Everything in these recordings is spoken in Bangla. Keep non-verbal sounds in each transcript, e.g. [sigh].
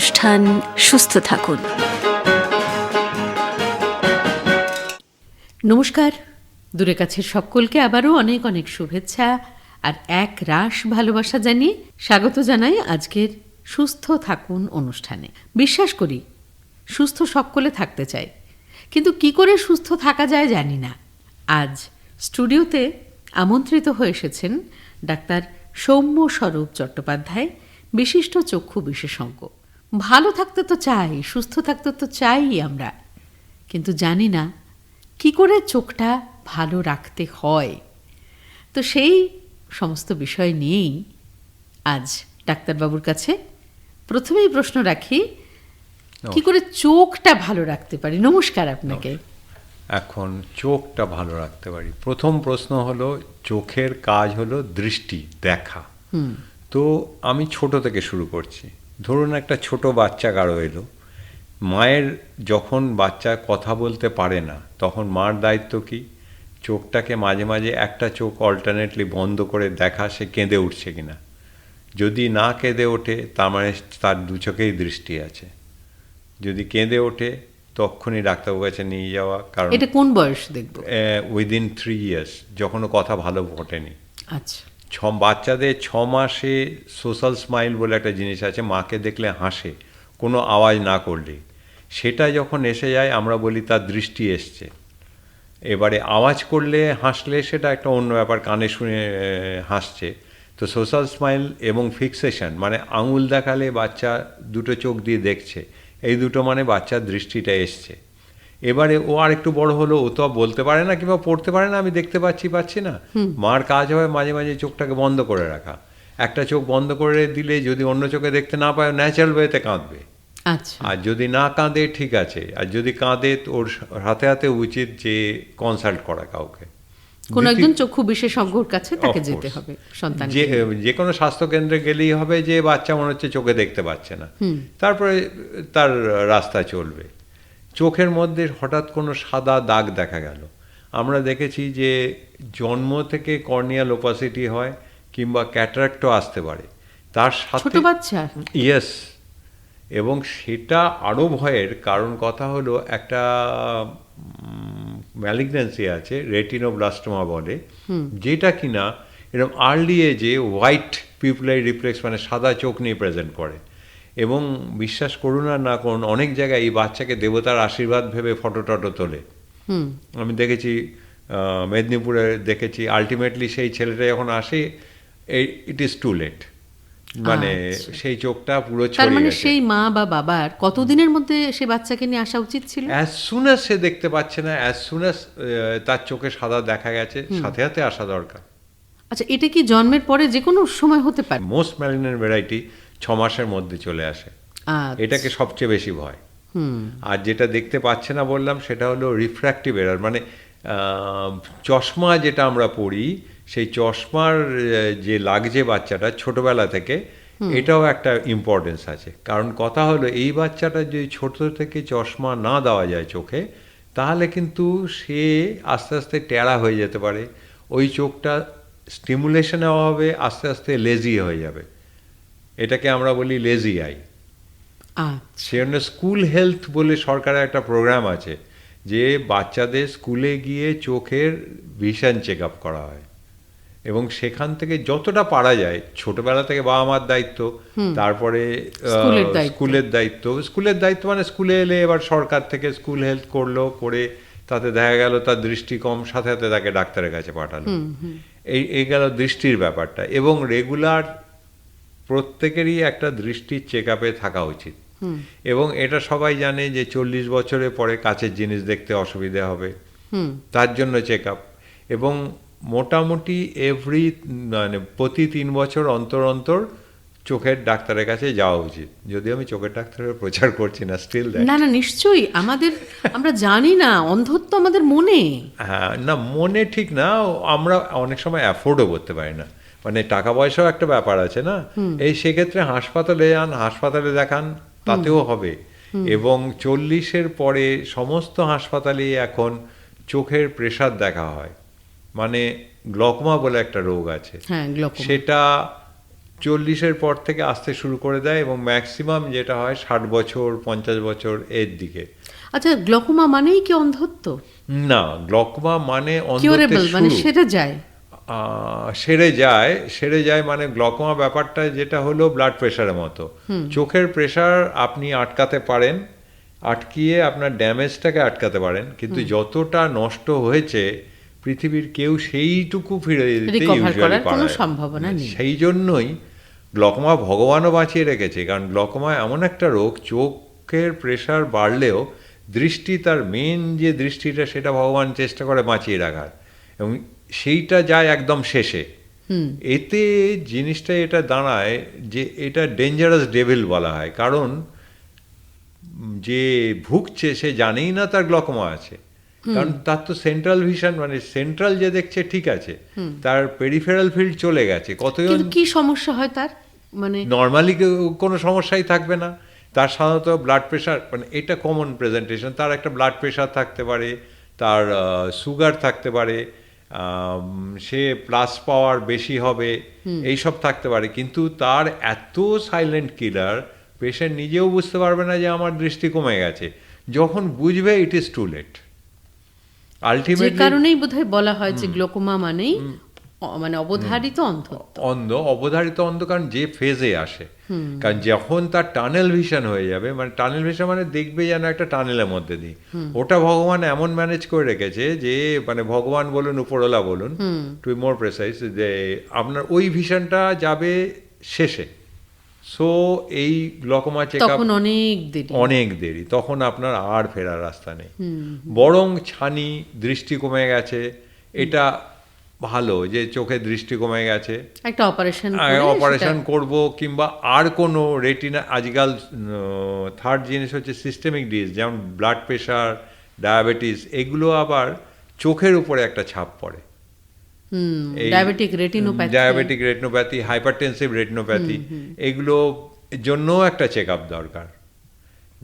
অনুষ্ঠান, সুস্থ থাকুন। নমস্কার। দূরে কাছের সকলকে আবারও অনেক অনেক শুভেচ্ছা আর এক রাস ভালোবাসা জানিয়ে স্বাগত জানাই আজকের সুস্থ থাকুন অনুষ্ঠানে। বিশ্বাস করি, সুস্থ সকলে থাকতে চাই। কিন্তু কি করে সুস্থ থাকা যায় জানি না। আজ স্টুডিওতে আমন্ত্রিত হয়ে এসেছেন ডাক্তার সৌম্য স্বরূপ চট্টোপাধ্যায়, বিশিষ্ট চক্ষু বিশেষজ্ঞ। ভালো থাকতে তো চাই সুস্থ থাকতে তো চাই আমরা। কিন্তু জানি না কি করে চোখটা ভালো রাখতে হয়। তো সেই সমস্ত বিষয় নিয়েই আজ ডাক্তারবাবুর কাছে প্রথমেই প্রশ্ন রাখি কি করে চোখটা ভালো রাখতে পারি? নমস্কার আপনাকে। এখন চোখটা ভালো রাখতে পারি। প্রথম প্রশ্ন হলো চোখের কাজ হলো দৃষ্টি দেখা। তো আমি ছোট থেকে শুরু করছি। ধরুন একটা ছোট বাচ্চা কারও এলো মায়ের যখন বাচ্চা কথা বলতে পারে না তখন মার দায়িত্ব কি? চোখটাকে মাঝে মাঝে একটা চোখ অল্টারনেটলি বন্ধ করে দেখা সে কেঁদে উঠছে কিনা? যদি না কেঁদে ওঠে তার মানে তার দু চোখেই দৃষ্টি আছে। যদি কেঁদে ওঠে তখনই ডাক্তারবাবুর কাছে নিয়ে যাওয়া কারণ এটা কোন বয়স দেখব? উইদিন থ্রি ইয়ার্স যখনও কথা ভালো ফোটেনি আচ্ছা। ছ, বাচ্চাদের ছ মাসে সোশ্যাল স্মাইল বলে একটা জিনিস আছে, মাকে দেখলে হাসে, কোনো আওয়াজ না করলে। সেটা যখন এসে যায়, আমরা বলি তার দৃষ্টি এসছে। এবারে আওয়াজ করলে, হাসলে সেটা একটা অন্য ব্যাপার, কানে শুনে হাসছে। তো সোশ্যাল স্মাইল এবং ফিক্সেশন মানে আঙুল দেখালে বাচ্চা দুটো চোখ দিয়ে দেখছে, এই দুটো মানে বাচ্চার দৃষ্টিটা এসছে। এবারে ও আর একটু বড় হলো ও তো বলতে পারে না কিংবা পড়তে পারে না আমি দেখতে পাচ্ছি পাচ্ছি না। মার কাজ হয় মাঝে মাঝে চোখটাকে বন্ধ করে রাখা। একটা চোখ বন্ধ করে দিলে যদি অন্য চোখে দেখতে না পায় ন্যাচারাল ওয়েতে কাঁদবে। আচ্ছা। আর যদি না কাঁদে ঠিক আছে। আর যদি কাঁদে তো ওর হাতে হাতে উচিত যে কনসাল্ট করা কাউকে। কোন একজন চক্ষু বিশেষজ্ঞর কাছে তাকে যেতে হবে সন্তান যে যে কোনো স্বাস্থ্যকেন্দ্রে গেলেই হবে যে বাচ্চা মনে হচ্ছে চোখে দেখতে পাচ্ছে না। তারপরে তার রাস্তা চলবে। চোখের মধ্যে হঠাৎ কোনো সাদা দাগ দেখা গেল। আমরা দেখেছি যে জন্ম থেকে কর্নিয়াল ওপাসিটি হয় কিংবা ক্যাটারাক্টও আসতে পারে। তার ছোট সাথে বাচ্চা ইয়েস। এবং সেটা আরও ভয়ের কারণ কথা হলো একটা ম্যালিগন্যান্সি আছে রেটিনোব্লাস্টোমা বলে। যেটা কিনা এরকম আর্লি এজে হোয়াইট পিপুলাই রিফ্লেক্স মানে সাদা চোখ নিয়ে প্রেজেন্ট করে। এবং বিশ্বাস করুন আর না করুন অনেক জায়গায় এই বাচ্চাকে দেবতার আশীর্বাদ ভেবে ফটো টটো তোলে। হুম। আমি দেখেছি মেদিনীপুরে দেখেছি আলটিমেটলি সেই ছেলেটা যখন আসে ইট ইজ টু লেট মানে আচ্ছা। সেই চোখটা পুরো তার মানে সেই মা বা বাবার কতদিনের মধ্যে সে বাচ্চাকে নিয়ে আসা উচিত ছিল? অ্যাজ সুন অ্যাজ সে দেখতে পাচ্ছে না অ্যাজ সুন অ্যাজ তার চোখে সাদা দেখা গেছে সাথে সাথে আসা দরকার। আচ্ছা এটা কি জন্মের পরে যে কোনো সময় হতে পারে? মোস্ট ম্যালিগন্যান্ট ভ্যারাইটি ছ মাসের মধ্যে চলে আসে। আচ্ছা। এটাকে সবচেয়ে বেশি ভয়। আর যেটা দেখতে পাচ্ছে না বললাম সেটা হলো রিফ্র্যাক্টিভ এরার মানে চশমা যেটা আমরা পড়ি সেই চশমার যে লাগছে বাচ্চাটা ছোটবেলা থেকে এটাও একটা ইম্পর্টেন্স আছে। কারণ কথা হলো এই বাচ্চাটা যদি ছোট থেকে চশমা না দেওয়া যায় চোখে তাহলে কিন্তু সে আস্তে আস্তে টেরা হয়ে যেতে পারে। ওই চোখটা স্টিমুলেশনে অভাবে আস্তে আস্তে লেজি হয়ে যাবে। এটাকে আমরা বলি লেজি আই আচ্ছা। সেজন্য স্কুল হেলথ বলে সরকারের একটা প্রোগ্রাম আছে যে বাচ্চাদের স্কুলে গিয়ে চোখের ভিশন চেক আপ করা হয়। এবং সেখান থেকে যতটা পারা যায় ছোটবেলা থেকে বাবা মার দায়িত্ব তারপরে আহ, স্কুলের দায়িত্ব। স্কুলের দায়িত্ব। স্কুলের দায়িত্ব মানে স্কুলে এলে এবার সরকার থেকে স্কুল হেলথ করল করে তাতে দেখা গেল তার দৃষ্টি কম সাথে সাথে তাকে ডাক্তারের কাছে পাঠালো। এই এই গেল দৃষ্টির ব্যাপারটা। এবং রেগুলার প্রত্যেকেরই একটা দৃষ্টির চেক আপে থাকা উচিত। এবং এটা সবাই জানে যে চল্লিশ বছরের পরে কাছের জিনিস দেখতে অসুবিধা হবে। তার জন্য চেক আপ এবং মোটামুটি এভরি মানে প্রতি তিন বছর অন্তর অন্তর চোখের ডাক্তারের কাছে যাওয়া উচিত। যদি আমি চোখের ডাক্তারের প্রচার করছি না স্টিল না না নিশ্চয়ই। আমাদের আমরা জানি না। অন্ধত্ব আমাদের মনে। হ্যাঁ না মনে ঠিক না। আমরা অনেক সময় অ্যাফোর্ডও করতে পারি না। মানে টাকা পয়সাও একটা ব্যাপার আছে না? এই সেক্ষেত্রে হাসপাতালে যান হাসপাতালে দেখান তাতেও হবে। এবং চল্লিশের পরে সমস্ত হাসপাতালেই এখন চোখের প্রেশার দেখা হয়। মানে গ্লকমা বলে একটা রোগ আছে। হ্যাঁ সেটা চল্লিশের পর থেকে আসতে শুরু করে দেয় এবং ম্যাক্সিমাম যেটা হয় ষাট বছর পঞ্চাশ বছর এর দিকে। আচ্ছা গ্লকোমা মানেই কি অন্ধত্ব? না গ্লকমা মানে অন্ধত্বের মানে শুরু। সেটা যায়। সেরে যায় সেরে যায় মানে গ্লকমা ব্যাপারটা যেটা হলো ব্লাড প্রেশারের মতো। চোখের প্রেশার আপনি আটকাতে পারেন আটকিয়ে আপনার ড্যামেজটাকে আটকাতে পারেন কিন্তু যতটা নষ্ট হয়েছে পৃথিবীর কেউ সেইটুকু ফিরে দিতে কোনো পারে সম্ভাবনা নেই। সেই জন্যই গ্লকমা ভগবানও বাঁচিয়ে রেখেছে কারণ গ্লকমা এমন একটা রোগ চোখের প্রেশার বাড়লেও দৃষ্টি তার মেন যে দৃষ্টিটা সেটা ভগবান চেষ্টা করে বাঁচিয়ে রাখার। এবং সেইটা যায় একদম শেষে। এতে জিনিসটা এটা দাঁড়ায় যে এটা ডেঞ্জারাস ডেভিল বলা হয়। কারণ যে ভুগছে সে জানেই না তার গ্লকমা আছে। কারণ তার তো সেন্ট্রাল ভিশন মানে সেন্ট্রাল যে দেখছে ঠিক আছে। তার পেরিফেরাল ফিল্ড চলে গেছে। কতজন কি সমস্যা হয় তার? মানে নর্মালি কোনো সমস্যাই থাকবে না। তার সাধারণত ব্লাড প্রেশার মানে এটা কমন প্রেজেন্টেশন তার একটা ব্লাড প্রেশার থাকতে পারে তার সুগার থাকতে পারে সে প্লাস পাওয়ার বেশি হবে। এইসব থাকতে পারে। কিন্তু তার এত সাইলেন্ট কিলার পেশেন্ট নিজেও বুঝতে পারবে না যে আমার দৃষ্টি কমে গেছে। যখন বুঝবে it is too late ultimate ultimately কারণেই বোধহয় বলা হয় যে গ্লোকোমা মানেই মানে অবধারিত অন্ধত্ব। অন্ধ অবধারিত অন্ধ কারণ যে ফেজে আসে। কারণ যখন তার টানেল ভিশন হয়ে যাবে মানে টানেল ভিশন মানে দেখবে যেন একটা টানেলের মধ্যে দিয়ে। ওটা ভগবান এমন ম্যানেজ করে রেখেছে যে মানে ভগবান বলুন উপরওয়ালা বলুন টু মোর প্রেসাইজ যে আপনার ওই ভিশনটা যাবে শেষে। সো এই গ্লকোমা চেক তখন অনেক দেরি। অনেক দেরি। তখন আপনার আর ফেরার রাস্তা নেই। বরং ছানি দৃষ্টি কমে গেছে। এটা ভালো যে চোখে দৃষ্টি কমে গেছে। একটা অপারেশন অপারেশন করব কিংবা আর কোনো রেটিনা আজকাল থার্ড জিনিস হচ্ছে সিস্টেমিক ডিজ যেমন ব্লাড প্রেশার ডায়াবেটিস এগুলো আবার চোখের উপরে একটা ছাপ পড়ে। Diabetic retinopathy diabetic retinopathy hypertensive retinopathy এগুলো জন্যও একটা চেক আপ দরকার।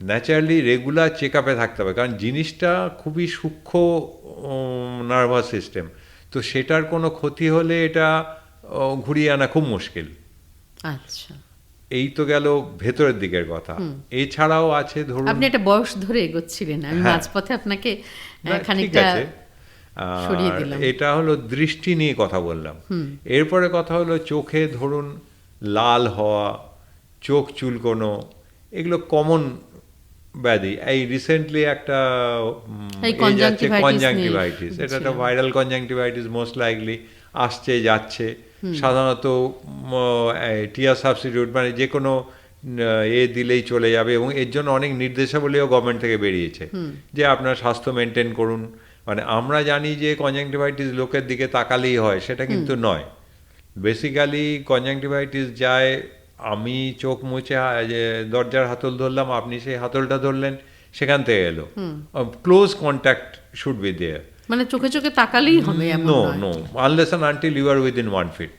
ন্যাচারালি রেগুলার চেক আপে থাকতে হবে কারণ জিনিসটা খুবই সূক্ষ্ম নার্ভাস সিস্টেম তো সেটার কোনো ক্ষতি হলে এটা ঘুরিয়ে আনা খুব মুশকিল। আচ্ছা। এই তো গেল ভেতরের দিকের কথা। এছাড়াও আছে ধরুন আপনি একটা বয়স ধরে এগোচ্ছিলেন আমি হ্যাঁ। মাঝপথে আপনাকে খানিকটা। এটা হলো দৃষ্টি নিয়ে কথা বললাম। এরপরে কথা হলো চোখে ধরুন লাল হওয়া চোখ চুলকোনো এগুলো কমন ব্যাধি। এই রিসেন্টলি একটা কনজাংটিভাইটিস এটা একটা ভাইরাল কনজাংটিভাইটিস মোস্ট লাইকলি আসছে যাচ্ছে। সাধারণত টিয়া সাবস্টিটিউট মানে যে কোনো এ দিলেই চলে যাবে এবং এর জন্য অনেক নির্দেশাবলীও গভর্নমেন্ট থেকে বেরিয়েছে। যে আপনার স্বাস্থ্য মেনটেন করুন। মানে আমরা জানি যে কনজাংটিভাইটিস লোকের দিকে তাকালেই হয় সেটা কিন্তু নয়। বেসিক্যালি কনজাংটিভাইটিস যায় আমি চোখ মুছে দরজার হাতল ধরলাম আপনি সেই হাতলটা ধরলেন সেখান থেকে এলো। Close contact should be there মানে চোখে চোখে তাকালেই হবে no no unless and until you are within one feet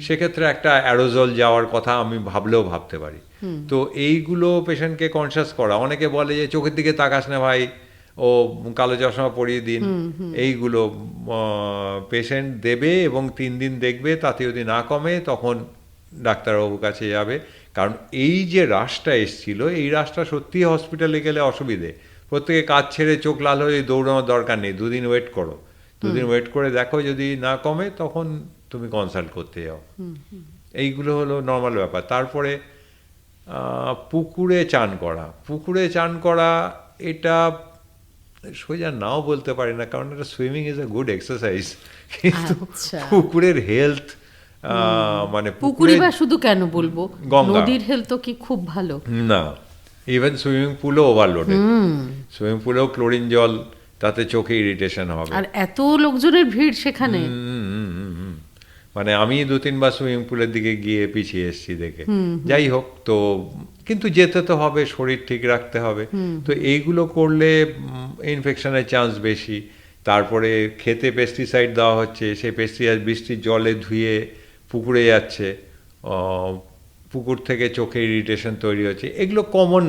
সেক্ষেত্রে একটা অ্যারোজল যাওয়ার কথা আমি ভাবলেও ভাবতে পারি। তো এইগুলো পেশেন্টকে কনসিয়াস করা। অনেকে বলে যে চোখের দিকে তাকাস না ভাই ও কালো চশমা পরিয়ে দিন। এইগুলো পেশেন্ট দেবে এবং তিন দিন দেখবে তাতে যদি না কমে তখন ডাক্তারবাবুর কাছে যাবে। কারণ এই যে রাশটা এসছিল এই রাশটা সত্যি হসপিটালে গেলে অসুবিধে। প্রত্যেকে কাজ ছেড়ে চোখ লাল হয়ে দৌড়ানোর দরকার নেই দুদিন ওয়েট করো। দুদিন ওয়েট করে দেখো যদি না কমে তখন তুমি কনসাল্ট করতে যাও। এইগুলো হলো নর্মাল ব্যাপার। তারপরে পুকুরে চান করা। পুকুরে চান করা এটা সোজা নাও বলতে পারি না কারণ এটা swimming is a good exercise কিন্তু আচ্ছা। পুকুরের হেলথ মানে পুকুরে বা শুধু কেন বলব? নদীর হেলথ তো কি খুব ভালো। না ইভেন সুইমিং পুলও ওভারলোডেড সুইমিং পুলেও ক্লোরিন জল তাতে চোখে ইরিটেশন হবে। আর এত লোকজনের ভিড় সেখানে। মানে আমি দু তিনবার সুইমিং পুলের দিকে গিয়ে পিছিয়ে এসেছি দেখে। যাই হোক তো কিন্তু যেতে তো হবে শরীর ঠিক রাখতে হবে। তো এইগুলো করলে ইনফেকশনের চান্স বেশি। তারপরে খেতে পেস্টিসাইড দেওয়া হচ্ছে সেই পেস্টিসাইড বৃষ্টির জলে ধুয়ে পুকুরে যাচ্ছে পুকুর থেকে চোখে ইরিটেশন তৈরি হচ্ছে এগুলো কমন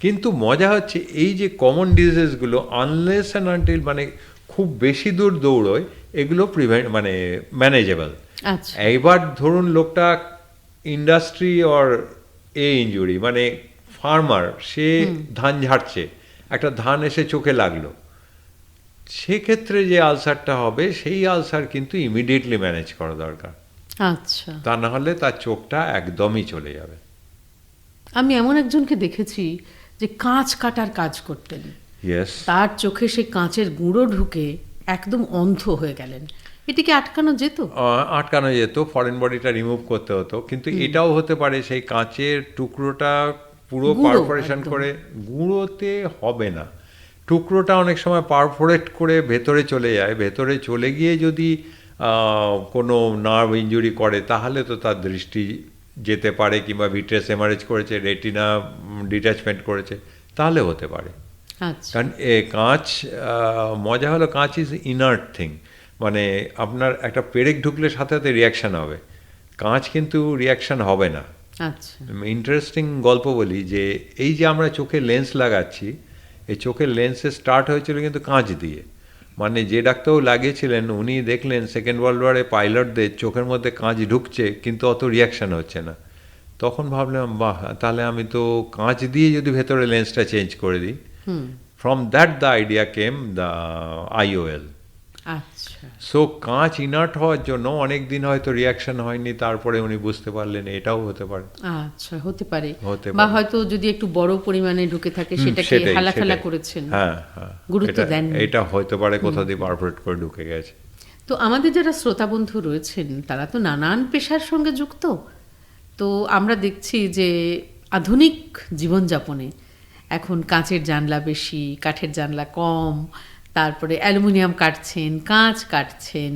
কিন্তু মজা হচ্ছে এই যে কমন ডিজিজেসগুলো আনলেস অ্যান্ড আনটিল মানে খুব বেশি দূর দৌড়োয় এগুলো প্রিভেন্ট মানে ম্যানেজেবল আচ্ছা। এইবার ধরুন লোকটা ইন্ডাস্ট্রি অর এ ইঞ্জুরি মানে ফার্মার সে ধান ঝাড়ছে একটা ধান এসে চোখে লাগল সেক্ষেত্রে যে আলসারটা হবে সেই আলসার কিন্তু ইমিডিয়েটলি ম্যানেজ করা দরকার। আচ্ছা। তা না হলে তার চোখটা একদমই চলে যাবে। আমি এমন একজনকে দেখেছি যে কাঁচ কাটার কাজ করতেন। তার চোখে সেই কাঁচের গুঁড়ো ঢুকে একদম অন্ধ হয়ে গেলেন। এটিকে আটকানো যেত? আটকানো যেত ফরেন বডিটা রিমুভ করতে হতো। কিন্তু এটাও হতে পারে সেই কাঁচের টুকরোটা পুরো পারফোরেশন করে। গুঁড়োতে হবে না। টুকরোটা অনেক সময় পারফোরেট করে ভেতরে চলে যায়। ভেতরে চলে গিয়ে যদি কোনো নার্ভ ইঞ্জুরি করে তাহলে তো তার দৃষ্টি যেতে পারে কিংবা ভিট্রেস এমারেজ করেছে রেটিনা ডিট্যাচমেন্ট করেছে তাহলে হতে পারে। আচ্ছা। কারণ এ কাঁচ মজা হলো কাঁচ ইজ ইনার্ট থিং মানে আপনার একটা পেরেক ঢুকলে সাথে সাথে রিয়াকশান হবে। কাঁচ কিন্তু রিয়াকশান হবে না। আচ্ছা। ইন্টারেস্টিং গল্প বলি যে এই যে আমরা চোখে লেন্স লাগাচ্ছি এই চোখের লেন্সে স্টার্ট হয়েছিল কিন্তু কাঁচ দিয়ে। মানে যে ডাক্তারও লাগিয়েছিলেন উনি দেখলেন সেকেন্ড ওয়ার্ল্ড ওয়ারে পাইলটদের চোখের মধ্যে কাঁচ ঢুকছে কিন্তু অত রিয়াকশান হচ্ছে না। তখন ভাবলাম বাহ তাহলে আমি তো কাঁচ দিয়ে যদি ভেতরে লেন্সটা চেঞ্জ করে দিই। From that the idea came the IOL so কাঁচ ইনার্ট হওয়ার জন্য অনেক দিন হয়তো রিয়াকশন হয়নি তারপরে উনি বুঝতে পারলেন এটাও হতে পারে। আচ্ছা হতে পারে। হতে বা হয়তো যদি একটু বড় পরিমাণে ঢুকে থাকে সেটাকে হালাফেলা করেছেন। হ্যাঁ হ্যাঁ। গুরুত্ব দেননি। এটা হতে পারে কোথাও দিয়ে পারফরেট করে ঢুকে গেছে। তো আমাদের যারা শ্রোতা বন্ধু রয়েছেন তারা তো নানান পেশার সঙ্গে যুক্ত। তো আমরা দেখছি যে আধুনিক জীবনযাপনে এখন কাঁচের জানলা বেশি কাঠের জানলা কম তারপরে অ্যালুমিনিয়াম কাটছেন কাঁচ কাটছেন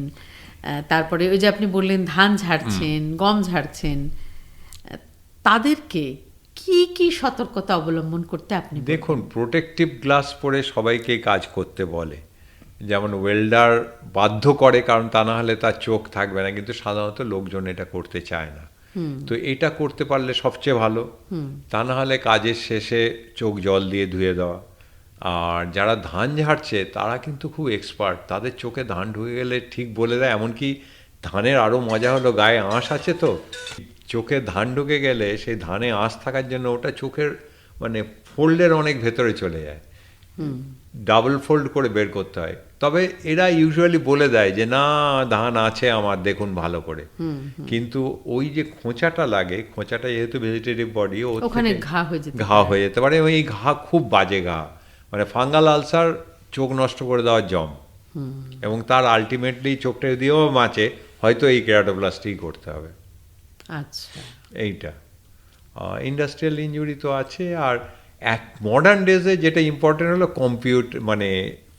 তারপরে ওই যে আপনি বললেন ধান ঝাড়ছেন গম ঝাড়ছেন তাদেরকে কি কি সতর্কতা অবলম্বন করতে আপনি দেখুন প্রোটেকটিভ গ্লাস পরে সবাইকে কাজ করতে বলে। যেমন ওয়েল্ডার বাধ্য করে কারণ তা না হলে তার চোখ থাকবে না কিন্তু সাধারণত লোকজন এটা করতে চায় না। তো এটা করতে পারলে সবচেয়ে ভালো। তা না হলে কাজের শেষে চোখ জল দিয়ে ধুয়ে দেওয়া। আর যারা ধান ঝাড়ছে তারা কিন্তু খুব এক্সপার্ট তাদের চোখে ধান ঢুকে গেলে ঠিক বলে দেয় এমনকি ধানের আরও মজা হলো গায়ে আঁশ আছে তো। চোখে ধান ঢুকে গেলে সেই ধানে আঁশ থাকার জন্য ওটা চোখের মানে ফোল্ডের অনেক ভেতরে চলে যায়। ডাবল ফোল্ড করে বের করতে হয়। তবে এরা ইউজুয়ালি বলে দেয় যে না ধান আছে আমার দেখুন ভালো করে। কিন্তু ওই যে খোঁচাটা লাগে খোঁচাটা যেহেতু ভেজিটেটিভ বডি ওখানে ঘা হয়ে যেতে ঘা হয়ে যেতে পারে। এই ঘা খুব বাজে ঘা। মানে ফাঙ্গাল আলসার চোখ নষ্ট করে দেওয়ার জম। এবং তার আলটিমেটলি চোখটা দিয়েও বাঁচে হয়তো এই কেরাটোপ্লাস্টি করতে হবে। আচ্ছা। এইটা। ইন্ডাস্ট্রিয়াল ইঞ্জুরি তো আছে আর এক মডার্ন ডেজে যেটা ইম্পর্টেন্ট হলো কম্পিউট মানে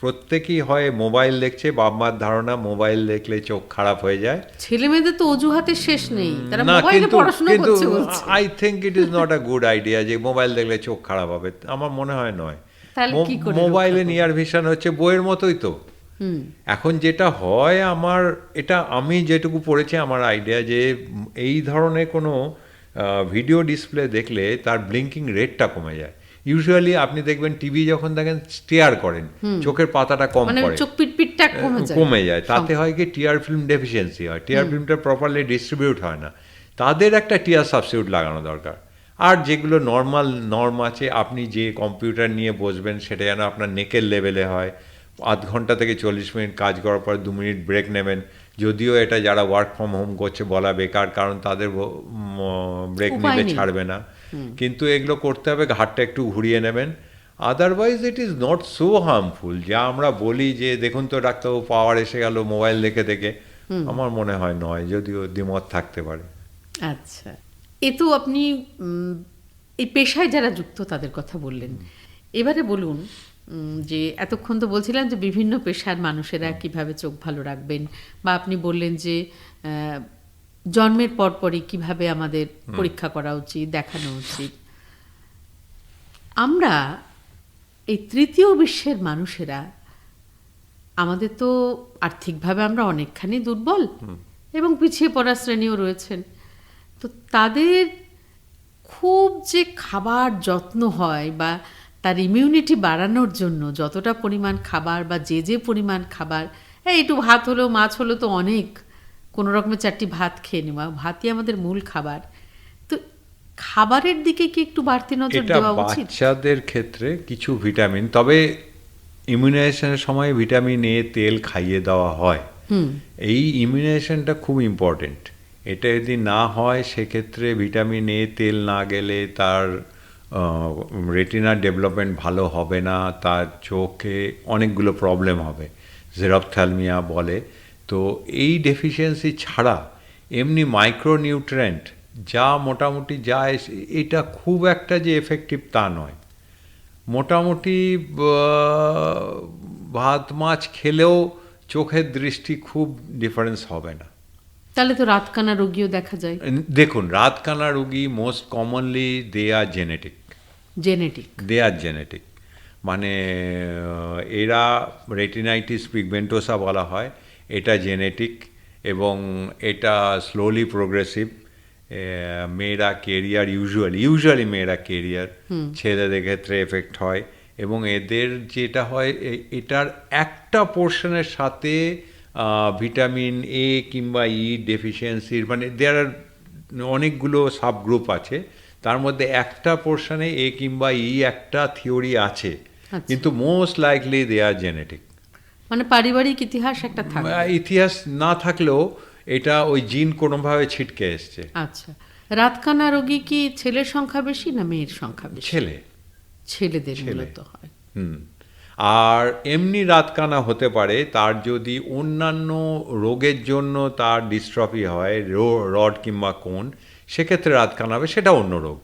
প্রত্যেকেই হয় মোবাইল দেখছে বাপ মার ধারণা মোবাইল দেখলে চোখ খারাপ হয়ে যায়। ছেলে মেয়েদের তো অজুহাতে শেষ নেই তারা না মোবাইলে কিন্তু পড়াশোনা কিন্তু করছে I think it is not a good idea যে মোবাইল দেখলে চোখ খারাপ হবে। আমার মনে হয় নয়। তাহলে মো- কি করে মোবাইলে নিয়ার ভিশন হচ্ছে বইয়ের মতোই তো। এখন যেটা হয় আমার এটা আমি যেটুকু পড়েছি আমার আইডিয়া যে এই ধরনের কোনো ভিডিও ডিসপ্লে দেখলে তার ব্লিঙ্কিং রেটটা কমে যায়। ইউজুয়ালি আপনি দেখবেন টিভি যখন দেখেন স্টেয়ার করেন। চোখের পাতাটা কম মানে পড়ে। চোখ পিটপিটটা কমে যায়। কমে যায়। তাতে হয় কি টিয়ার ফিল্ম ডেফিসিয়েন্সি হয়। টিয়ার ফিল্মটা প্রপারলি ডিস্ট্রিবিউট হয় না। তাদের একটা টিয়ার সাবস্টিটিউট লাগানো দরকার। আর যেগুলো নর্মাল নর্ম আছে আপনি যে কম্পিউটার নিয়ে বসবেন সেটা যেন আপনার নেকের লেভেলে হয়। আধ ঘণ্টা থেকে চল্লিশ মিনিট কাজ করার পর দু মিনিট ব্রেক নেবেন। যদিও এটা যারা ওয়ার্ক ফ্রম হোম করছে বলা বেকার কারণ তাদের ব্রেক নিলে ছাড়বে না। কিন্তু এগুলো করতে হবে ঘাটটা একটু ঘুরিয়ে নেবেন। Otherwise it is not so harmful যা আমরা বলি যে দেখুন তো ডাক্তারবাবু পাওয়ার এসে গেল মোবাইল দেখে দেখে। আমার মনে হয় নয় যদিও দ্বিমত থাকতে পারে। আচ্ছা। এ তো আপনি এই পেশায় যারা যুক্ত তাদের কথা বললেন। এবারে বলুন যে এতক্ষণ তো বলছিলাম যে বিভিন্ন পেশার মানুষেরা কীভাবে চোখ ভালো রাখবেন বা আপনি বললেন যে জন্মের পরপরই কীভাবে আমাদের পরীক্ষা করা উচিত দেখানো উচিত। আমরা এই তৃতীয় বিশ্বের মানুষেরা আমাদের তো আর্থিকভাবে আমরা অনেকখানি দুর্বল এবং পিছিয়ে পড়া শ্রেণীও রয়েছেন। তো তাদের খুব যে খাবার যত্ন হয় বা তার ইমিউনিটি বাড়ানোর জন্য যতটা পরিমাণ খাবার বা যে যে পরিমাণ খাবার হ্যাঁ একটু ভাত হলো মাছ হলো তো অনেক কোনো রকমের চারটি ভাত খেয়ে নেওয়া ভাতই আমাদের মূল খাবার। তো খাবারের দিকে কি একটু বাড়তি নজর দেওয়া উচিত? বাচ্চাদের ক্ষেত্রে কিছু ভিটামিন তবে ইমিউনাইজেশনের সময় ভিটামিন এ তেল খাইয়ে দেওয়া হয়। এই ইমিউনাইজেশনটা খুব ইম্পর্টেন্ট এটা যদি না হয়, সেক্ষেত্রে ভিটামিন এ তেল না গেলে তার রেটিনার ডেভেলপমেন্ট ভালো হবে না, তার চোখে অনেকগুলো প্রবলেম হবে জেরপথ্যালমিয়া বলে। তো এই ডেফিসিয়েন্সি ছাড়া এমনি মাইক্রোনিউট্রেন্ট যা মোটামুটি যা এটা খুব একটা যে এফেক্টিভ তা নয়। মোটামুটি ভাত মাছ খেলেও চোখের দৃষ্টি খুব ডিফারেন্স হবে না। তাহলে তো রাতকানা রোগীও দেখা যায়। দেখুন রাতকানা রোগী most commonly they are genetic genetic they are genetic মানে এরা রেটিনাইটিস পিগমেন্টোসা বলা হয় এটা জেনেটিক এবং এটা স্লোলি প্রোগ্রেসিভ মেয়েরা কেরিয়ার ইউজুয়ালি ইউজুয়ালি মেয়েরা কেরিয়ার ছেলেদের ক্ষেত্রে এফেক্ট হয় এবং এদের যেটা হয় এটার একটা পোর্শনের সাথে ভিটামিন এ কিংবা ই ডেফিসিয়েন্সির মানে দেয়ার আর অনেকগুলো সাবগ্রুপ আছে। তার মধ্যে একটা পোর্শনে এ কিংবা ই একটা থিওরি আছে। আচ্ছা। কিন্তু most likely they are genetic মানে পারিবারিক ইতিহাস একটা থাকে ইতিহাস না থাকলেও এটা ওই জিন কোনোভাবে ছিটকে এসছে। আচ্ছা। রাতকানা রোগী কি ছেলের সংখ্যা বেশি না মেয়ের সংখ্যা বেশি? ছেলে। ছেলেদের ছেলে। মূলত হয়। হুম। আর এমনি রাতকানা হতে পারে তার যদি অন্যান্য রোগের জন্য তার ডিস্ট্রফি হয় রো- রড কিংবা কোন সেক্ষেত্রে রাতকানা হবে সেটা অন্য রোগ।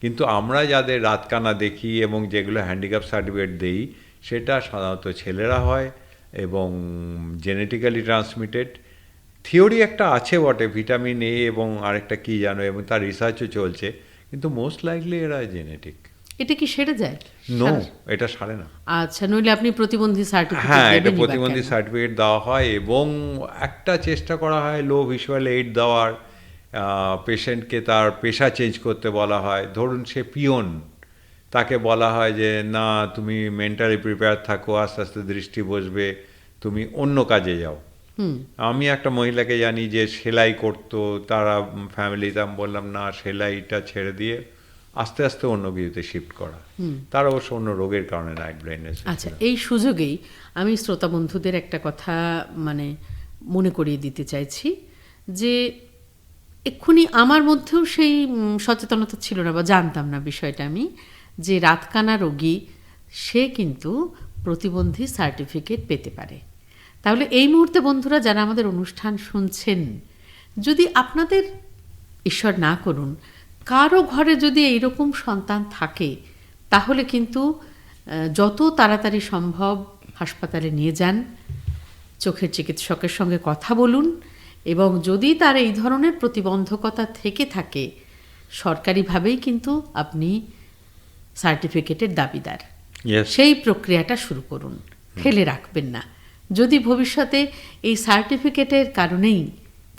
কিন্তু আমরা যাদের রাতকানা দেখি এবং যেগুলো হ্যান্ডিক্যাপ সার্টিফিকেট দেই সেটা সাধারণত ছেলেরা হয় এবং জেনেটিক্যালি ট্রান্সমিটেড থিওরি একটা আছে বটে ভিটামিন এ এবং আরেকটা কি জানো এবং তার রিসার্চও চলছে কিন্তু মোস্ট লাইকলি এরা জেনেটিক এটা কি সেরে যায়? নো এটা সারে না। আচ্ছা নইলে আপনি প্রতিবন্ধী সার্টিফিকেট হ্যাঁ এটা প্রতিবন্ধী সার্টিফিকেট দেওয়া হয় এবং একটা চেষ্টা করা হয় লো ভিজুয়াল এইড দেওয়ার পেশেন্টকে তার পেশা চেঞ্জ করতে বলা হয়। ধরুন সে পিয়ন তাকে বলা হয় যে না তুমি মেন্টালি প্রিপেয়ার থাকো আস্তে আস্তে দৃষ্টি বসবে তুমি অন্য কাজে যাও। হুম। আমি একটা মহিলাকে জানি যে সেলাই করতো তারা ফ্যামিলিতে আমি বললাম না সেলাইটা ছেড়ে দিয়ে আস্তে আস্তে অন্য কিছুতে শিফট করা। তার অবশ্য অন্য রোগের কারণে নাইট ব্লাইন্ডনেস আচ্ছা এই সুযোগেই আমি শ্রোতা বন্ধুদের একটা কথা মানে মনে করিয়ে দিতে চাইছি যে এক্ষুনি আমার মধ্যেও সেই সচেতনতা ছিল না বা জানতাম না বিষয়টা আমি যে রাতকানা রোগী সে কিন্তু প্রতিবন্ধী সার্টিফিকেট পেতে পারে। তাহলে এই মুহূর্তে বন্ধুরা যারা আমাদের অনুষ্ঠান শুনছেন যদি আপনাদের ঈশ্বর না করুন কারও ঘরে যদি এইরকম সন্তান থাকে তাহলে কিন্তু যত তাড়াতাড়ি সম্ভব হাসপাতালে নিয়ে যান চোখের চিকিৎসকের সঙ্গে কথা বলুন এবং যদি তার এই ধরনের প্রতিবন্ধকতা থেকে থাকে সরকারিভাবেই কিন্তু আপনি সার্টিফিকেটের দাবিদার। সেই প্রক্রিয়াটা শুরু করুন ফেলে রাখবেন না। যদি ভবিষ্যতে এই সার্টিফিকেটের কারণেই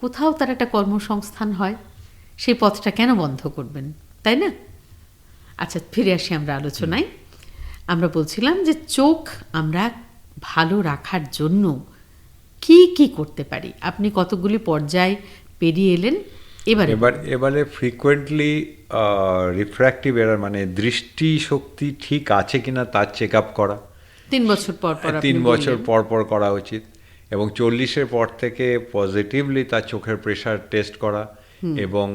কোথাও তার একটা কর্মসংস্থান হয় সেই পথটা কেন বন্ধ করবেন তাই না? আচ্ছা ফিরে আসি আমরা আলোচনায়। আমরা বলছিলাম যে চোখ আমরা ভালো রাখার জন্য কি কি করতে পারি? আপনি কতগুলি পর্যায় পেরিয়ে এলেন? এবার এবার এবারে ফ্রিকোয়েন্টলি রিফ্র্যাক্টিভ এরার মানে দৃষ্টি শক্তি ঠিক আছে কিনা তার চেক আপ করা। তিন বছর পর পর তিন বছর পর পর করা উচিত। এবং চল্লিশের পর থেকে পজিটিভলি তার চোখের প্রেশার টেস্ট করা। এবং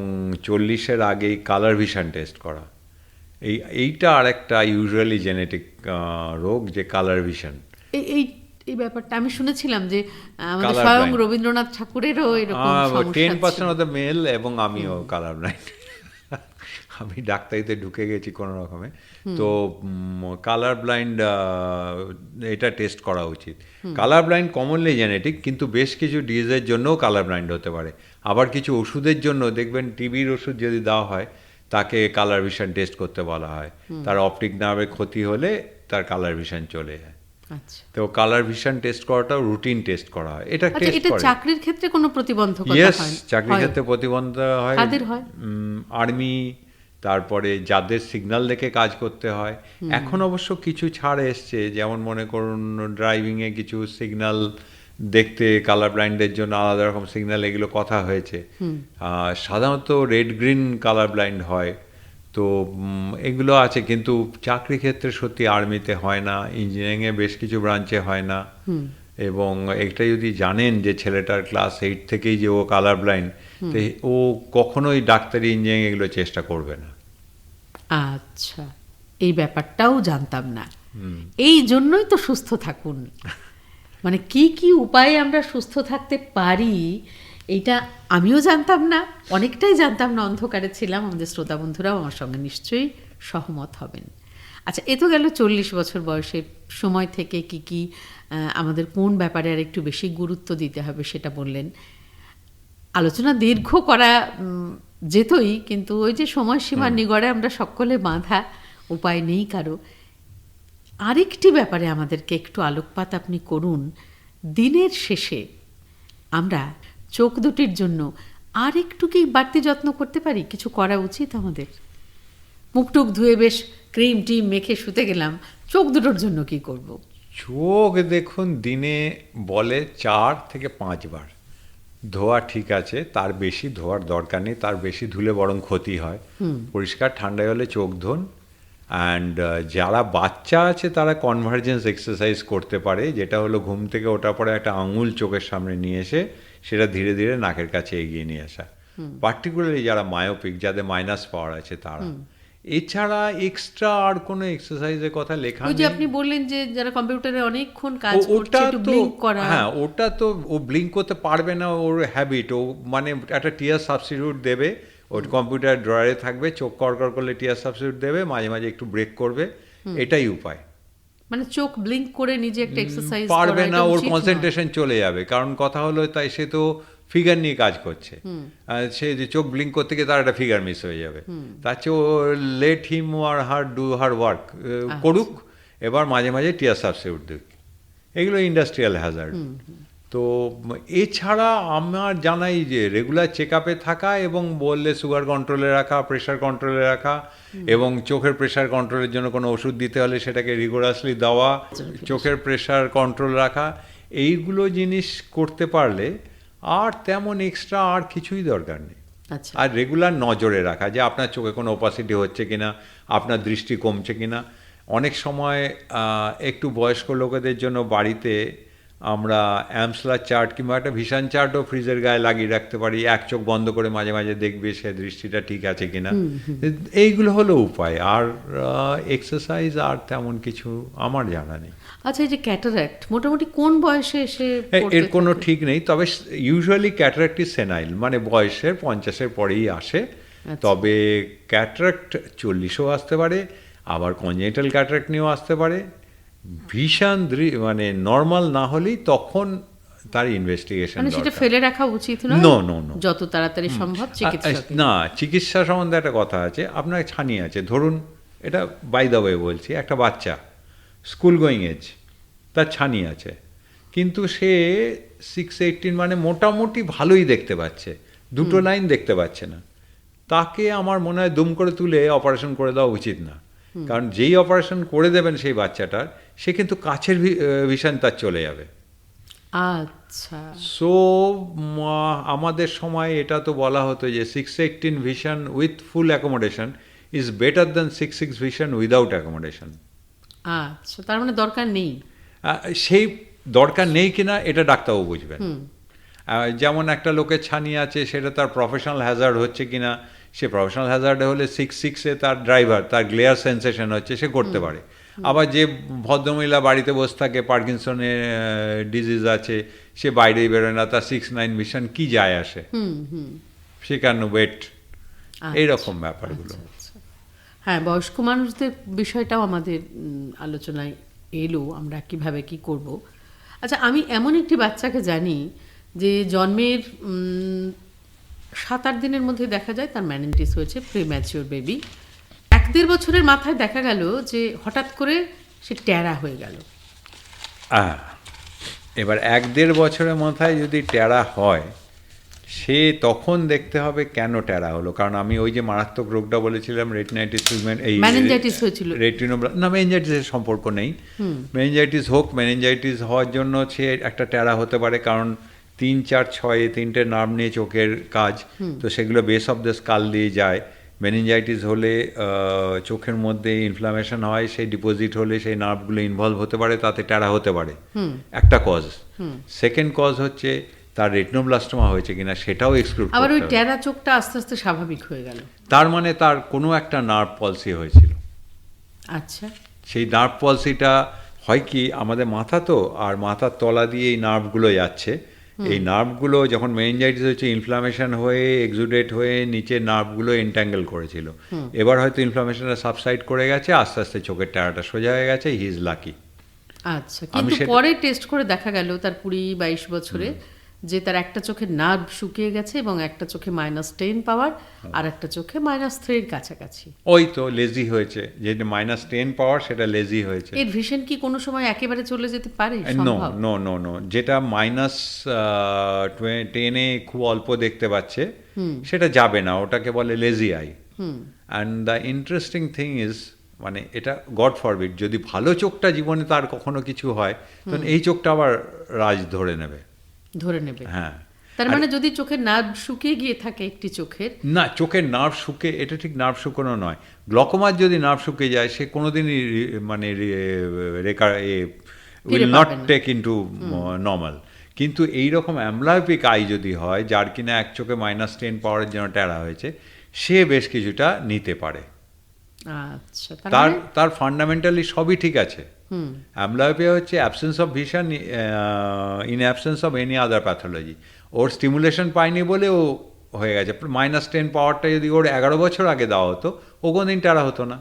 চল্লিশের আগেই কালার ভিশন টেস্ট করা। এই এইটা আরেকটা ইউজুয়ালি জেনেটিক রোগ যে কালার ভিশন এই ব্যাপারটা আমি শুনেছিলাম যে স্বয়ং রবীন্দ্রনাথ ঠাকুরেরও এরকম ten percent of the male এবং আমিও কালার ব্লাইন্ড [laughs] আমি ডাক্তারিতে ঢুকে গেছি কোনো রকমে। তো কালার ব্লাইন্ড এটা টেস্ট করা উচিত। কালার ব্লাইন্ড কমনলি জেনেটিক কিন্তু বেশ কিছু ডিজিজের জন্যও কালার ব্লাইন্ড হতে পারে। আবার কিছু ওষুধের জন্য দেখবেন টিবির ওষুধ যদি দেওয়া হয় তাকে কালার ভিশন টেস্ট করতে বলা হয়। তার অপটিক নার্ভের ক্ষতি হলে তার কালার ভিশন চলে যায়। আচ্ছা। তো কালার ভিশন টেস্ট করাটাও রুটিন টেস্ট করা হয়। এটা আচ্ছা টেস্ট এটা চাকরির ক্ষেত্রে কোনো প্রতিবন্ধকতা হয়? চাকরির ক্ষেত্রে প্রতিবন্ধ হয়। কাদের হয়? আর্মি তারপরে যাদের সিগন্যাল দেখে কাজ করতে হয়। এখন অবশ্য কিছু ছাড় এসছে। যেমন মনে করুন ড্রাইভিংয়ে কিছু সিগন্যাল দেখতে কালার ব্লাইন্ডের জন্য আলাদা রকম সিগন্যাল এগুলো কথা হয়েছে। সাধারণত রেড গ্রিন কালার ব্লাইন্ড হয়। তো এগুলো আছে কিন্তু চাকরি ক্ষেত্রে সত্যি আর্মিতে হয় না ইঞ্জিনিয়ারিংয়ে বেশ কিছু ব্রাঞ্চে হয় না। এবং এটা যদি জানেন যে ছেলেটার ক্লাস এইট থেকেই যে ও কালার ব্লাইন্ড তো ও কখনোই ডাক্তারি ইঞ্জিনিয়ারিং এগুলো চেষ্টা করবে না। আচ্ছা এই ব্যাপারটাও জানতাম না। এই জন্যই তো সুস্থ থাকুন। [laughs] মানে কি কি উপায়ে আমরা সুস্থ থাকতে পারি এইটা আমিও জানতাম না অনেকটাই জানতাম না অন্ধকারে ছিলাম। আমাদের শ্রোতা বন্ধুরাও আমার সঙ্গে নিশ্চয়ই সহমত হবেন। আচ্ছা এ তো গেল চল্লিশ বছর বয়সের সময় থেকে কি কি আমাদের কোন ব্যাপারে আর একটু বেশি গুরুত্ব দিতে হবে সেটা বললেন। আলোচনা দীর্ঘ করা যেতই কিন্তু ওই যে সময়সীমার নিগড়ে আমরা সকলে বাঁধা উপায় নেই কারও। আরেকটি ব্যাপারে আমাদেরকে একটু আলোকপাত আপনি করুন। দিনের শেষে আমরা চোখ দুটির জন্য আর একটু কি বাড়তি যত্ন করতে পারি? কিছু করা উচিত আমাদের? মুখটুক ধুয়ে বেশ ক্রিম টিম মেখে শুতে গেলাম। চোখ দুটোর জন্য কি করব। চোখ দেখুন দিনে বলে চার থেকে পাঁচবার। ধোয়া ঠিক আছে তার বেশি ধোয়ার দরকার নেই তার বেশি ধুলে বরং ক্ষতি হয়। পরিষ্কার ঠান্ডায় হলে চোখ ধুন। অ্যান্ড যারা বাচ্চা আছে তারা কনভার্জেন্স এক্সারসাইজ করতে পারে যেটা হলো ঘুম থেকে ওঠার পরে একটা আঙুল চোখের সামনে নিয়ে এসে সেটা ধীরে ধীরে নাকের কাছে এগিয়ে নিয়ে আসা। পার্টিকুলারলি যারা মায়োপিক যাদের মাইনাস পাওয়ার আছে তারা। এছাড়া এক্সট্রা আর কোনো এক্সারসাইজের কথা লেখা ওই যে আপনি বললেন যে যারা কম্পিউটারে অনেকক্ষণ কাজ করছে ওটা একটু তো ব্লিঙ্ক করা। হ্যাঁ ওটা তো ও ব্লিঙ্ক করতে পারবে না ওর হ্যাবিট ও মানে একটা টিয়ার সাবস্টিটিউট দেবে। ওর কম্পিউটার ড্রয়ারে থাকবে চোখ করকর করলে টিয়ার সাবস্টিটিউট দেবে মাঝে মাঝে একটু ব্রেক করবে এটাই উপায়। মানে চোখ ব্লিঙ্ক করে নিজে একটা এক্সারসাইজ পারবে না ওর কনসেন্ট্রেশন চলে যাবে কারণ কথা হলো তাই সে তো ফিগার নিয়ে কাজ করছে। সে যে চোখ ব্লিঙ্ক করতে গিয়ে তার একটা ফিগার মিস হয়ে যাবে। তার চেয়ে let him R her do her work করুক এবার মাঝে মাঝে টিয়ার সাবস্টিটিউট দিক। এগুলো ইন্ডাস্ট্রিয়াল হ্যাজার্ড তো এছাড়া আমার জানাই যে রেগুলার চেক আপে থাকা এবং বললে সুগার কন্ট্রোলে রাখা প্রেশার কন্ট্রোলে রাখা এবং চোখের প্রেশার কন্ট্রোলের জন্য কোনো ওষুধ দিতে হলে সেটাকে রিগোরাসলি দেওয়া চোখের প্রেশার কন্ট্রোল রাখা এইগুলো জিনিস করতে পারলে আর তেমন এক্সট্রা আর কিছুই দরকার নেই। আচ্ছা। আর রেগুলার নজরে রাখা যে আপনার চোখে কোনো ওপাসিটি হচ্ছে কিনা আপনার দৃষ্টি কমছে কিনা। অনেক সময় একটু বয়স্ক লোকেদের জন্য বাড়িতে আমরা অ্যামসলার চার্ট কিংবা একটা ভিশন চার্টও ফ্রিজের গায়ে লাগিয়ে রাখতে পারি এক চোখ বন্ধ করে মাঝে মাঝে দেখবে সে দৃষ্টিটা ঠিক আছে কিনা। এইগুলো হলো উপায়। আর এক্সারসাইজ আর তেমন কিছু আমার জানা নেই। আচ্ছা এই যে ক্যাটারাক্ট মোটামুটি কোন বয়সে এসে এর কোনো ঠিক নেই তবে ইউজুয়ালি ক্যাটারাক্ট ইজ সেনাইল মানে বয়সের পঞ্চাশের পরেই আসে। আচ্ছা। তবে ক্যাটারাক্ট চল্লিশও আসতে পারে আবার কনজেন্টাল ক্যাটারাক্ট নিয়েও আসতে পারে। ভীষণ মানে নর্মাল না হলেই তখন তার ইনভেস্টিগেশন মানে সেটা ফেলে রাখা উচিত নয়? No, no, no. যত তাড়াতাড়ি সম্ভব না চিকিৎসা সম্বন্ধে একটা কথা আছে আপনার ছানি আছে ধরুন এটা বাই দ্য ওয়ে বলছি একটা বাচ্চা স্কুল গোয়িং এজ তার ছানি আছে কিন্তু সে সিক্স এইটিন মানে মোটামুটি ভালোই দেখতে পাচ্ছে দুটো লাইন দেখতে পাচ্ছে না তাকে আমার মনে হয় দুম করে তুলে অপারেশন করে দেওয়া উচিত না। কারণ যেই অপারেশন করে দেবেন সেই বাচ্চাটার সে কিন্তু কাছের ভিশন তার চলে যাবে। আচ্ছা। সো আমাদের সময় এটা তো বলা হতো যে six eighteen vision with full accommodation is better than six six vision without accommodation আচ্ছা তার মানে দরকার নেই। সেই দরকার নেই কিনা এটা ডাক্তারবাবু বুঝবেন। যেমন একটা লোকের ছানি আছে সেটা তার প্রফেশনাল হ্যাজার্ড হচ্ছে কিনা সে প্রফেশনাল হ্যাজার্ডে হলে সিক্স সিক্সে তার ড্রাইভার তার গ্লেয়ার সেন্সেশন হচ্ছে সে করতে পারে। আবার যে ভদ্রমহিলা বাড়িতে বসে থাকে পার্কিনসনের ডিজিজ আছে সে বাইরেই বেরোয় না তার সিক্স নাইন মিশন কি যায় আসে? সে ক্যান ওয়েট আচ্ছা, এইরকম ব্যাপারগুলো। আচ্ছা। হ্যাঁ বয়স্ক মানুষদের বিষয়টাও আমাদের আলোচনায় এলো আমরা কীভাবে কি করব। আচ্ছা আমি এমন একটি বাচ্চাকে জানি যে জন্মের সাত আট দিনের মধ্যে দেখা যায় তার ম্যানেন্টিস হয়েছে প্রিম্যাচিওর বেবি এক দেড় বছরের মাথায় দেখা গেল যে হঠাৎ করে সে ট্যারা হয়ে গেল। এবার এক দেড় বছরের মাথায় যদি টেরা হয় সে তখন দেখতে হবে কেন ট্যারা হলো। কারণ আমি ওই যে মারাত্মক রোগটা বলেছিলাম রেটিনাইটিস এই হয়েছিল। রেটিনোব্লা না মেনিনজাইটিসের সম্পর্ক নেই। মেনিনজাইটিস হোক মেনিনজাইটিস হওয়ার জন্য সে একটা ট্যারা হতে পারে। কারণ তিন চার ছয় এই তিনটে নার্ভ নিয়ে চোখের কাজ তো সেগুলো বেস অফ দ্য স্কাল দিয়ে যায়। মেনিনজাইটিস হলে চোখের মধ্যে ইনফ্লামেশন হয় সেই ডিপোজিট হলে সেই নার্ভগুলো ইনভলভ হতে পারে তাতে ট্যারা হতে পারে। একটা কজ সেকেন্ড কজ হচ্ছে তার রেটিনোব্লাস্টোমা হয়েছে কিনা সেটাও এক্সক্লুড আবার ওই ট্যারা চোখটা আস্তে আস্তে স্বাভাবিক হয়ে গেল। তার মানে তার কোনো একটা নার্ভ পলসি হয়েছিল। আচ্ছা। সেই নার্ভ পলসিটা হয় কি আমাদের মাথা তো আর মাথার তলা দিয়ে এই নার্ভগুলো যাচ্ছে। এই নার্ভগুলো যখন মেনজাইটিস হচ্ছে ইনফ্লামেশন হয়ে এক্সুডেট হয়ে নিচে নার্ভগুলো এন্ট্যাঙ্গেল করেছিল। এবার হয়তো ইনফ্লামেশনটা সাবসাইড করে গেছে আস্তে আস্তে চোখের টায়াটা সোজা হয়ে গেছে হি ইজ লাকি আচ্ছা কিন্তু পরে টেস্ট করে দেখা গেল তার কুড়ি বাইশ বছরে। যে তার একটা চোখে নার্ভ শুকিয়ে গেছে এবং একটা চোখে মাইনাস টেন পাওয়ার আর একটা চোখে মাইনাস থ্রির কাছাকাছি। ওই তো লেজি হয়েছে। যেটা মাইনাস টেন পাওয়ার সেটা লেজি হয়েছে। এর ভিশন কি কোনো সময় একেবারে চলে যেতে পারে? নো নো নো নো যেটা মাইনাস টেনে খুব অল্প দেখতে পাচ্ছে সেটা যাবে না। ওটাকে বলে lazy eye and the interesting thing is মানে এটা গড ফরবিট যদি ভালো চোখটা জীবনে তার কখনো কিছু হয় তখন এই চোখটা আবার রাজ ধরে নেবে। ধরে নেবে। হ্যাঁ। তার মানে যদি চোখের নার্ভ শুকিয়ে গিয়ে থাকে একটি চোখের না চোখের নার্ভ শুকে এটা ঠিক নার্ভ শুকানো নয়। গ্লকোমার যদি নার্ভ শুকে যায় সে কোনোদিনই মানে রেকা will not. Take into normal কিন্তু এই রকম অ্যামলায়োপিক আই যদি হয় যার কিনা এক চোখে মাইনাস টেন পাওয়ারের জন্য ট্যারা হয়েছে সে বেশ কিছুটা নিতে পারে। আচ্ছা তার তার মানে ফান্ডামেন্টালি সবই ঠিক আছে। অ্যামলায়োপিয়া হচ্ছে absence of vision in absence of any other pathology or stimulation পায়নি বলে ও হয়ে গেছে। মাইনাস টেন পাওয়ারটা যদি ওর এগারো বছর আগে দেওয়া হতো ও কোনোদিন টারা হতো না।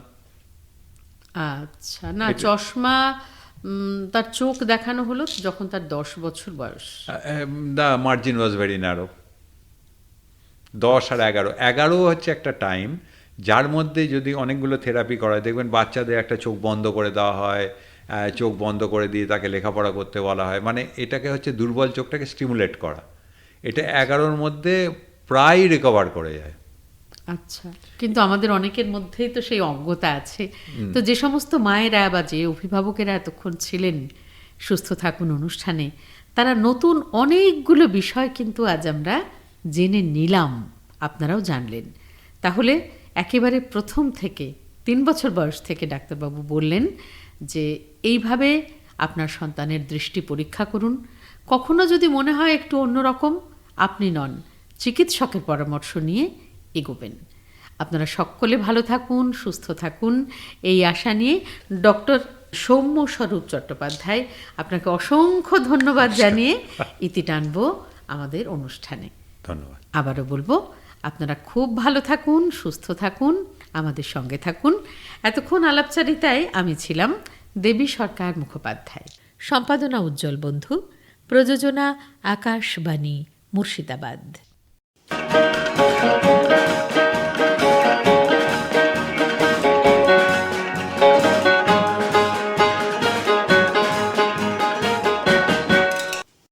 আচ্ছা না চশমা তার চোখ দেখানো হলো যখন তার দশ বছর বয়স। The margin was very narrow দশ আর এগারো। এগারো হচ্ছে একটা টাইম যার মধ্যে যদি অনেকগুলো থেরাপি করা হয় দেখবেন বাচ্চাদের একটা চোখ বন্ধ করে দেওয়া হয় চোখ বন্ধ করে দিয়ে তাকে লেখাপড়া করতে বলা হয়। মানে এটাকে হচ্ছে দুর্বল চোখটাকে স্টিমুলেট করা। এটা এগারোর মধ্যে প্রায় রিকভার করে যায়। আচ্ছা কিন্তু আমাদের অনেকের মধ্যেই তো সেই অজ্ঞতা আছে। তো যে সমস্ত মায়েরা বা যে অভিভাবকেরা এতক্ষণ ছিলেন সুস্থ থাকুন অনুষ্ঠানে তারা নতুন অনেকগুলো বিষয় কিন্তু আজ আমরা জেনে নিলাম। আপনারাও জানলেন। তাহলে একেবারে প্রথম থেকে তিন বছর বয়স থেকে ডাক্তারবাবু বললেন যে এইভাবে আপনার সন্তানের দৃষ্টি পরীক্ষা করুন। কখনো যদি মনে হয় একটু অন্যরকম আপনি নন। চিকিৎসকের পরামর্শ নিয়ে এগোবেন। আপনারা সকলে ভালো থাকুন সুস্থ থাকুন। এই আশা নিয়ে ডক্টর সৌম্য স্বরূপ চট্টোপাধ্যায় আপনাকে অসংখ্য ধন্যবাদ জানিয়ে ইতি টানব আমাদের অনুষ্ঠানে। ধন্যবাদ। আবারও বলব আপনারা খুব ভালো থাকুন সুস্থ থাকুন। আমাদের সঙ্গে থাকুন। এতক্ষণ আলাপচারিতায় আমি ছিলাম দেবী সরকার মুখোপাধ্যায়। সম্পাদনা উজ্জ্বল বন্ধু, প্রযোজনা আকাশবাণী মুর্শিদাবাদ।